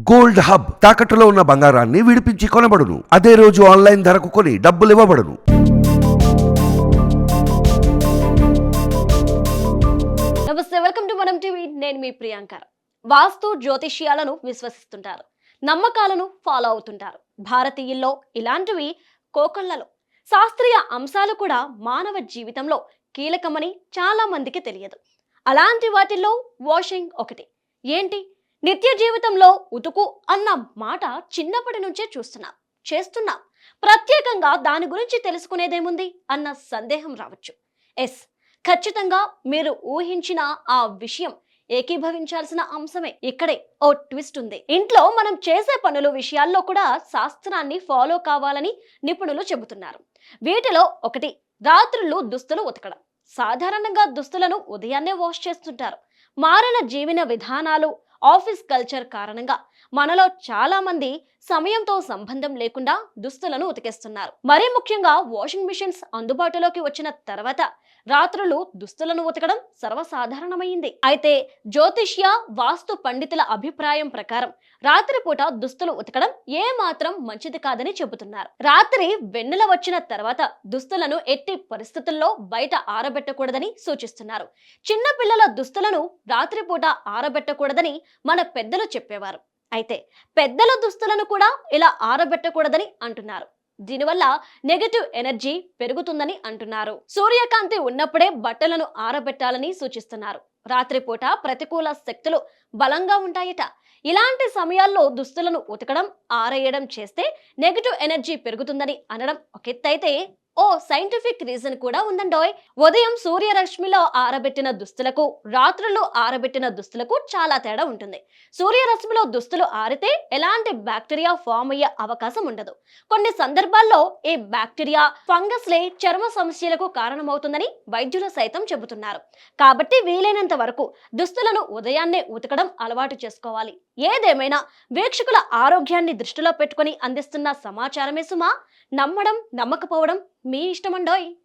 Gold hub తాకట్టులో ఉన్న బంగారాన్ని విడిపించి కొనబడును. అదే రోజు ఆన్లైన్ ధరకు కొని డబ్బులు ఇవ్వబడును. నమస్తే వెల్కమ్ టు మనం టీవీ. నేను మీ ప్రియాంక. వాస్తు జ్యోతిష్యాలను విశ్వసిస్తుంటారు. నమ్మకాలను ఫాలో అవుతుంటారు. భారతీయుల్లో ఇలాంటివి కోకళ్ళలో శాస్త్రీయ అంశాలు కూడా మానవ జీవితంలో కీలకమని చాలా మందికి తెలియదు. అలాంటి వాటిల్లో వాషింగ్ ఒకటి. ఏంటి? నిత్య జీవితంలో ఉతుకు అన్న మాట చిన్నప్పటి నుంచే చూస్తున్నాం చేస్తున్నాం. ప్రత్యేకంగా దాని గురించి తెలుసుకునేదేముంది అన్న సందేహం రావచ్చు. ఎస్ ఖచ్చితంగా మీరు ఊహించిన ఆ విషయం ఏకీభవించాల్సిన అంశమే. ఇక్కడే ఓ ట్విస్ట్ ఉంది. ఇంట్లో మనం చేసే పనుల విషయాల్లో కూడా శాస్త్రాన్ని ఫాలో కావాలని నిపుణులు చెబుతున్నారు. వీటిలో ఒకటి రాత్రులు దుస్తులు ఉతకడం. సాధారణంగా దుస్తులను ఉదయాన్నే వాష్ చేస్తుంటారు. మారిన జీవన విధానాలు ఆఫీస్ కల్చర్ కారణంగా మనలో చాలా మంది సమయంతో సంబంధం లేకుండా దుస్తులను ఉతికేస్తున్నారు. మరీ ముఖ్యంగా వాషింగ్ మిషన్స్ అందుబాటులోకి వచ్చిన తర్వాత రాత్రులు దుస్తులను ఉతకడం సర్వసాధారణమైంది. అయితే జ్యోతిష్య వాస్తు పండితుల అభిప్రాయం ప్రకారం రాత్రిపూట దుస్తులు ఉతకడం ఏ మాత్రం మంచిది కాదని చెబుతున్నారు. రాత్రి వెన్నెల వచ్చిన తర్వాత దుస్తులను ఎట్టి పరిస్థితుల్లో బయట ఆరబెట్టకూడదని సూచిస్తున్నారు. చిన్నపిల్లల దుస్తులను రాత్రిపూట ఆరబెట్టకూడదని మన పెద్దలు చెప్పేవారు. అయితే పెద్దల దుస్తులను కూడా ఇలా ఆరబెట్టకూడదని అంటున్నారు. దీనివల్ల నెగటివ్ ఎనర్జీ పెరుగుతుందని అంటున్నారు. సూర్యకాంతి ఉన్నప్పుడే బట్టలను ఆరబెట్టాలని సూచిస్తున్నారు. రాత్రిపూట ప్రతికూల శక్తులు బలంగా ఉంటాయట. ఇలాంటి సమయాల్లో దుస్తులను ఉతకడం ఆరేయడం చేస్తే నెగటివ్ ఎనర్జీ పెరుగుతుందని అనడం ఒక ఎత్తైతే ఓ సైంటిఫిక్ రీజన్ కూడా ఉందండోయ్. ఉదయం సూర్యరశ్మిలో ఆరబెట్టిన దుస్తులకు రాత్రులు ఆరబెట్టిన దుస్తులకు చాలా తేడా ఉంటుంది. సూర్యరశ్మిలో దుస్తులు ఆరితే ఎలాంటి బ్యాక్టీరియా ఫామ్ అయ్యే అవకాశం ఉండదు. కొన్ని సందర్భాల్లో ఈ బ్యాక్టీరియా ఫంగస్లే చర్మ సమస్యలకు కారణమవుతుందని వైద్యులు సైతం చెబుతున్నారు. కాబట్టి వీలైనంత వరకు దుస్తులను ఉదయాన్నే ఉతకడం అలవాటు చేసుకోవాలి. ఏదేమైనా వీక్షకుల ఆరోగ్యాన్ని దృష్టిలో పెట్టుకొని అందిస్తున్న సమాచారమే సుమా. నమ్మడం నమ్మకపోవడం మీ ఇష్టమండోయ్